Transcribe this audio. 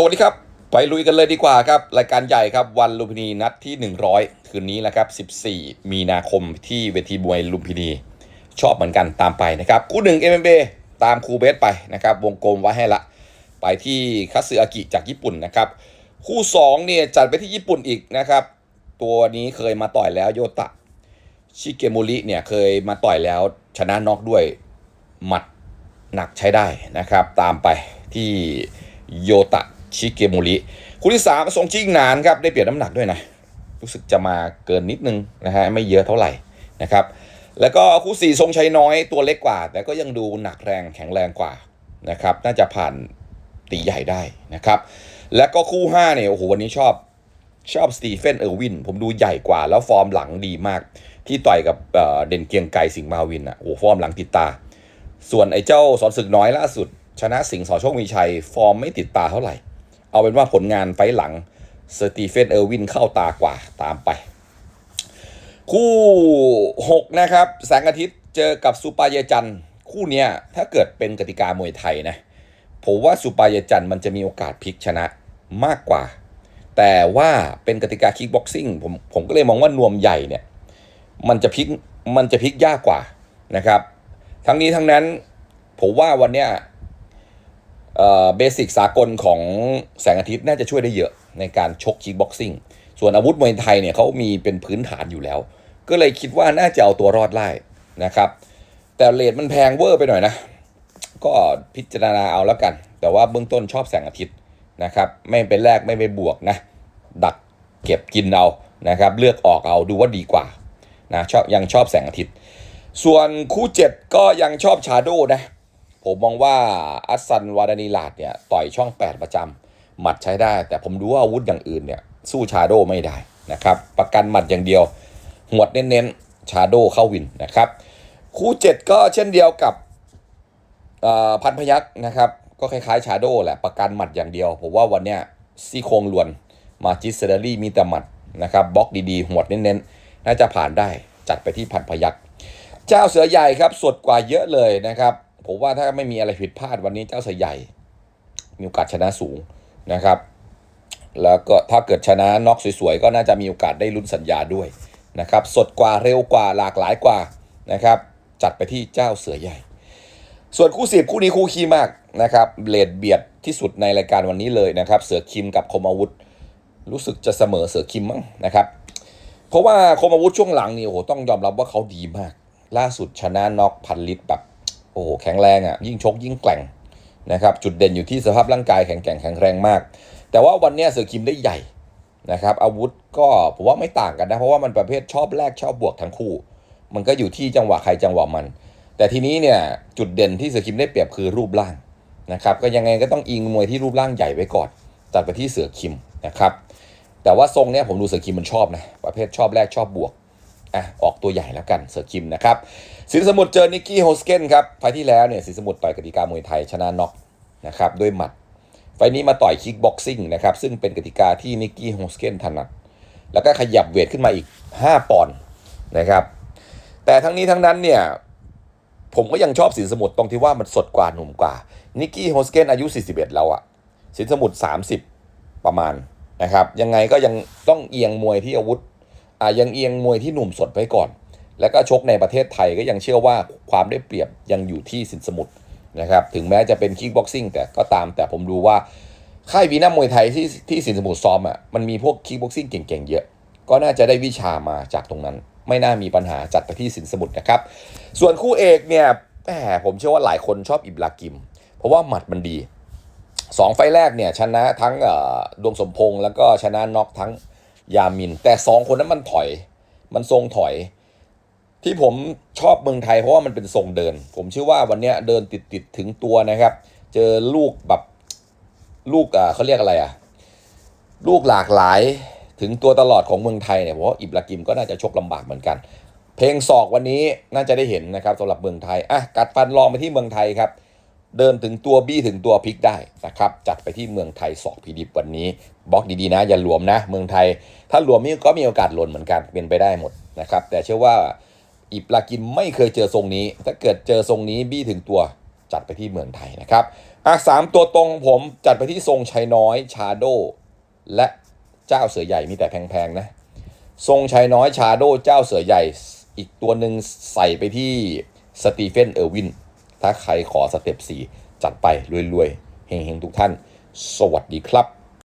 สวัสดีครับ ไปลุยกันเลยดีกว่าครับ รายการใหญ่ครับวันลุมพินีนัดที่ 100 คืนนี้แหละครับ 14 มีนาคมที่เวทีมวยลุมพินี ชอบเหมือนกันตามไปนะครับ คู่หนึ่ง MMA ตามคูเบสไปนะครับ วงกลมไว้ให้ละ ไปที่คัสึอากิจากญี่ปุ่นนะครับ คู่2เนี่ยจัดไปที่ญี่ปุ่นอีกนะครับ ตัวนี้เคยมาต่อยแล้วโยตะ ชิเกมุริเนี่ยเคยมาต่อยแล้วชนะน็อกด้วยหมัดหนักใช้ได้นะครับ ตามไปที่โยตะ ชิเกมุริคู่ที่ 3 ทรงชิงนานครับได้เปลี่ยนน้ำหนักด้วยนะ รู้สึกจะมาเกินนิดนึงนะฮะไม่เยอะเท่าไหร่นะครับ แล้วก็คู่ 4 ทรงชัยน้อยตัวเล็กกว่า แต่ก็ยังดูหนักแรงแข็งแรงกว่านะครับ น่าจะผ่านตีใหญ่ได้นะครับ แล้วก็คู่5เนี่ยโอ้โหวันนี้ชอบชอบสตีเฟนเออร์วิน ผมดูใหญ่กว่า แล้วฟอร์มหลังดีมาก ที่ต่อยกับเเด่นเกียงไกสิงมาวินอะโอ้ฟอร์มหลังติดตา ส่วนไอ้เจ้าสอนศึกน้อยล่าสุด ชนะสิงห์สอโชคมีชัย ฟอร์มไม่ติดตาเท่าไหร่ เอาเป็นว่าผลงานไฟหลังสตีเฟนเออร์วินเข้าตากว่าตามไป คู่ 6 นะครับ แสงอาทิตย์เจอกับสุปายจันทร์คู่เนี้ยถ้าเกิดเป็นกติกามวยไทยนะ ผมว่าสุปายจันทร์มันจะมีโอกาสพลิกชนะมากกว่า แต่ว่าเป็นกติกาคิกบ็อกซิ่งผมผมก็เลยมองว่านวมใหญ่เนี่ย มันจะพลิกมันจะพลิกยากกว่านะครับ ทั้งนี้ทั้งนั้นผมว่าวันเนี้ย เบสิกสากลของแสงอาทิตย์น่าจะช่วยได้เยอะในการชกคิกบ็อกซิ่งส่วนอาวุธมวยไทยเนี่ยเขามีเป็นพื้นฐานอยู่แล้ว ก็เลยคิดว่าน่าจะเอาตัวรอดได้นะครับ แต่เลทมันแพงเวอร์ไปหน่อยนะ ก็พิจารณาเอาแล้วกัน แต่ว่าเบื้องต้นชอบแสงอาทิตย์นะครับไม่เป็นแรกไม่ไปบวกนะ ดักเก็บกินเอานะครับ เลือกออกเอาดูว่าดีกว่านะชอบยังชอบแสงอาทิตย์ ส่วนคู่ 7 ก็ยังชอบชาโดนะ ผมมองว่าอัสซันวาดานิลาดเนี่ยต่อยช่อง 8 ประจำหมัดใช้ได้ แต่ผมดูว่าอาวุธอย่างอื่นเนี่ยสู้ชาโดไม่ได้นะครับ ประกันหมัดอย่างเดียว หวดเน้นๆชาโดเข้าวินนะครับ คู่ 7 ก็เช่นเดียวกับเอ่อพันพยักษ์นะครับ ก็คล้ายๆชาโดแหละประกันหมัดอย่างเดียว ผมว่าวันเนี้ยซี่โครงลวนมาจิสเซอรี่มีแต่หมัดนะครับบล็อกดีๆหวดเน้นๆ น่าจะผ่านได้จัดไปที่พันพยักษ์เจ้าเสือใหญ่ครับสดกว่าเยอะเลยนะครับ ผมว่าถ้าไม่มีอะไรผิดพลาดวันนี้เจ้าเสือใหญ่ มีโอกาสชนะสูงนะครับ แล้วก็ถ้าเกิดชนะน็อกสวยๆ ก็น่าจะมีโอกาสได้ลุ้นสัญญาด้วยนะครับ สดกว่าเร็วกว่าหลากหลายกว่านะครับ จัดไปที่เจ้าเสือใหญ่ ส่วนคู่สิบคู่นี้คู่ขี้มากนะครับเลดเบียดที่สุดในรายการวันนี้เลยนะครับ เสือคิมกับคมอาวุธ รู้สึกจะเสมอเสือคิมมั้งนะครับ เพราะว่าคมอาวุธช่วงหลังนี่โอ้โหต้องยอมรับว่าเขาดีมาก ล่าสุดชนะน็อกพันลิตรแบบ อ้โหแข็งแรงอะ่ะยิ่งชกยิ่งแกร่งนะครับจุดเด่นอยู่ที่สภาพร่างกายแข็งแกร่งแข็งแรงมาก แต่ว่าวันนี้เสือคิมได้ใหญ่นะครับอาวุธก็ผมว่าไม่ต่างกันนะ เพราะว่ามันประเภทชอบแลกชอบบวกทั้งคู่ มันก็อยู่ที่จังหวะใครจังหวะมัน แต่ทีนี้เนี่ยจุดเด่นที่เสือคิมได้เปรียบคือรูปร่างนะครับก็ยังไงก็ต้องอิงมวยที่รูปร่างใหญ่ไว้ก่อนจัดไปที่เสือคิมนะครับแต่ว่าทรงเนี้ยผมดูเสือคิมมันชอบนะประเภทชอบแรกชอบบวก อะออกตัวใหญ่แล้วกันเสือคิมนะครับสินสมุทรเจอนิกกี้โฮสเกนครับไฟที่แล้วเนี่ยสินสมุทรต่อยกติกามวยไทยชนะน็อกนะครับด้วยหมัด ไฟนี้มาต่อยคิกบ็อกซิ่งนะครับซึ่งเป็นกติกาที่นิกกี้โฮสเกนถนัด แล้วก็ขยับเวทขึ้นมาอีก 5 ปอนด์นะครับแต่ทั้งนี้ทั้งนั้นเนี่ยผมก็ยังชอบสินสมุทรตรงที่ว่ามันสดกว่าหนุ่มกว่านิกกี้โฮสเกนอายุ 41 แล้วอะสินสมุทร30 ประมาณนะครับยังไงก็ยังต้องเอียงมวยที่อาวุธ ยังเอียงมวยที่หนุ่มสดไว้ก่อน แล้วก็ชกในประเทศไทยก็ยังเชื่อว่าความได้เปรียบยังอยู่ที่สินสมุทรนะครับถึงแม้จะเป็นคิกบ็อกซิ่งแต่ก็ตามแต่ผมดูว่าค่ายวีนามวยไทยที่ที่สินสมุทรซ้อมอะมันมีพวกคิกบ็อกซิ่งเก่งๆเยอะ ก็น่าจะได้วิชามาจากตรงนั้น ไม่น่ามีปัญหาจัดไปที่สินสมุทรนะครับ ส่วนคู่เอกเนี่ยแหมผมเชื่อว่าหลายคนชอบอิบรากิม เพราะว่าหมัดมันดีสองไฟแรกเนี่ยชนะทั้งดวงสมพงษ์แล้วก็ชนะน็อกทั้ง ยามิน แต่สองคนนั้นมันถอย มันทรงถอย ที่ผมชอบเมืองไทยเพราะว่ามันเป็นทรงเดิน ผมเชื่อว่าวันนี้เดินติดติดถึงตัวนะครับ เจอลูกแบบลูกอ่าเขาเรียกอะไรอะ ลูกหลากหลายถึงตัวตลอดของเมืองไทยเนี่ยผมว่าอิบรากิมก็น่าจะชกลำบากเหมือนกัน เพลงศอกวันนี้น่าจะได้เห็นนะครับสำหรับเมืองไทยอะกัดฟันลองไปที่เมืองไทยครับ เดินถึงตัวบี้ถึงตัวพิกได้นะครับจัดไปที่เมืองไทยสอกพีดิบวันนี้บล็อกดีๆนะอย่ารวมนะ เมืองไทย ถ้ารวมนี่ก็มีโอกาสหล่นเหมือนกันเป็นไปได้หมดนะครับแต่เชื่อว่าอิปลากินไม่เคยเจอทรงนี้ ถ้าเกิดเจอทรงนี้บี้ถึงตัวจัดไปที่เมืองไทยนะครับอะสามตัวตรงผมจัดไปที่ทรงชัยน้อยชาโด และเจ้าเสือใหญ่มีแต่แพงๆนะทรงชัยน้อยชาโดเจ้าเสือใหญ่อีกตัวหนึ่งใส่ไปที่สตีเฟนเออร์วิน ถ้าใครขอสเต็ป4จัดไปรวยๆเฮงๆทุกท่าน สวัสดีครับ